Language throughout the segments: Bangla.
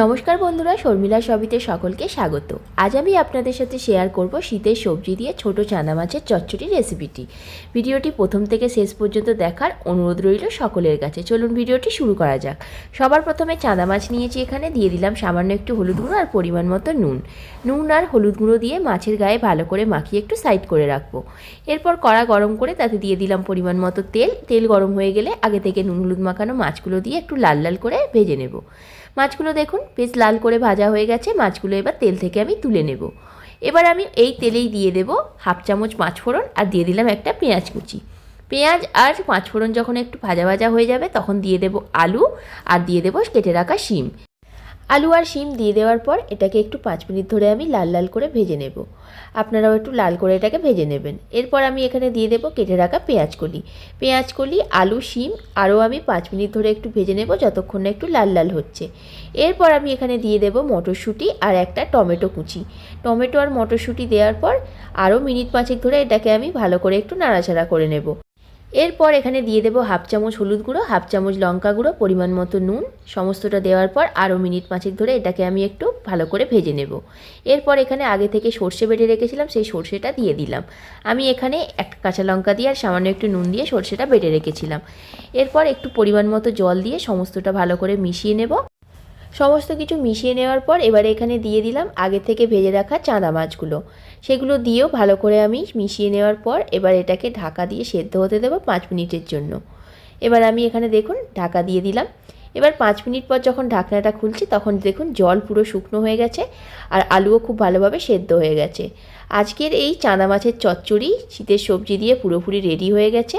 নমস্কার বন্ধুরা, শর্মিলা সবিতে সকলকে স্বাগত। আজ আমি আপনাদের সাথে শেয়ার করব শীতের সবজি দিয়ে ছোট চানা মাছের চচ্চড়ি রেসিপিটি ভিডিওটি প্রথম থেকে শেষ পর্যন্ত দেখার অনুরোধ রইল সকলের কাছে। চলুন ভিডিওটি শুরু করা যাক। সবার প্রথমে চাঁদা মাছ নিয়েছি এখানে, দিয়ে দিলাম সামান্য একটু হলুদ গুঁড়ো আর পরিমাণ মতো নুন। নুন আর হলুদ গুঁড়ো দিয়ে মাছের গায়ে ভালো করে মাখিয়ে একটু সাইড করে রাখব। এরপর কড়া গরম করে তাতে দিয়ে দিলাম পরিমাণ মতো তেল। তেল গরম হয়ে গেলে আগে থেকে নুন হলুদ মাখানো মাছগুলো দিয়ে একটু লাল লাল করে ভেজে নেব। মাছগুলো দেখুন, বেশ লাল করে ভাজা হয়ে গেছে, মাছগুলো এবার তেল থেকে আমি তুলে নেব। এবার আমি এই তেলেই দিয়ে দেব হাফ চামচ পাঁচফোড়ন আর দিয়ে দিলাম একটা পেঁয়াজ কুচি। পেঁয়াজ আর পাঁচফোড়ন যখন একটু ভাজা ভাজা হয়ে যাবে, তখন দিয়ে দেব আলু আর দিয়ে দেব কেটে রাখা শিম। আলু আর শিম দিয়ে দেওয়ার পর এটাকে একটু পাঁচ মিনিট ধরে আমি লাল লাল করে ভেজে নেব। আপনারাও একটু লাল করে এটাকে ভেজে নেবেন। এরপর আমি এখানে দিয়ে দেবো কেটে রাখা পেঁয়াজ কলি। পেঁয়াজ কলি, আলু, শিম আরও আমি পাঁচ মিনিট ধরে একটু ভেজে নেব যতক্ষণ না একটু লাল লাল হচ্ছে। এরপর আমি এখানে দিয়ে দেবো মটরশুঁটি আর একটা টমেটো কুচি। টমেটো আর মটরশুঁটি দেওয়ার পর আরও মিনিট পাঁচেক ধরে এটাকে আমি ভালো করে একটু নাড়াচাড়া করে নেব। এরপর এখানে দিয়ে দেবো হাফ চামচ হলুদ গুঁড়ো, হাফ চামচ লঙ্কা গুঁড়ো, পরিমাণ মতো নুন। সমস্তটা দেওয়ার পর আরও মিনিট পাঁচেক ধরে এটাকে আমি একটু ভালো করে ভেজে নেব। এরপর এখানে আগে থেকে সর্ষে বেটে রেখেছিলাম, সেই সর্ষেটা দিয়ে দিলাম। আমি এখানে একটা কাঁচা লঙ্কা দিয়ে আর সামান্য একটু নুন দিয়ে সর্ষেটা বেটে রেখেছিলাম। এরপর একটু পরিমাণ মতো জল দিয়ে সমস্তটা ভালো করে মিশিয়ে নেব। সমস্ত কিছু মিশিয়ে নেওয়ার পর এবারে এখানে দিয়ে দিলাম আগে থেকে ভেজে রাখা চাঁদা মাছগুলো। সেগুলো দিয়েও ভালো করে আমি মিশিয়ে নেওয়ার পর এবার এটাকে ঢাকা দিয়ে সেদ্ধ হতে দেবো পাঁচ মিনিটের জন্য। এবার আমি এখানে দেখুন ঢাকা দিয়ে দিলাম। এবার পাঁচ মিনিট পর যখন ঢাকনাটা খুলছি, তখন দেখুন জল পুরো শুকনো হয়ে গেছে আর আলুও খুব ভালোভাবে সেদ্ধ হয়ে গেছে। আজকের এই চাঁদা মাছের চচ্চড়ি, শীতের সবজি দিয়ে পুরোপুরি রেডি হয়ে গেছে।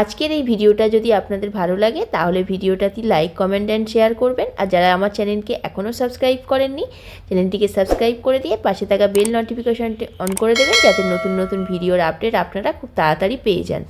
আজকের এই ভিডিওটা যদি আপনাদের ভালো লাগে, তাহলে ভিডিওটাতে লাইক, কমেন্ট অ্যান্ড শেয়ার করবেন। আর যারা আমার চ্যানেলকে এখনও সাবস্ক্রাইব করেননি, চ্যানেলটিকে সাবস্ক্রাইব করে দিয়ে পাশে থাকা বেল নোটিফিকেশনটি অন করে দেবেন, যাতে নতুন নতুন ভিডিওর আপডেট আপনারা খুব তাড়াতাড়ি পেয়ে যান।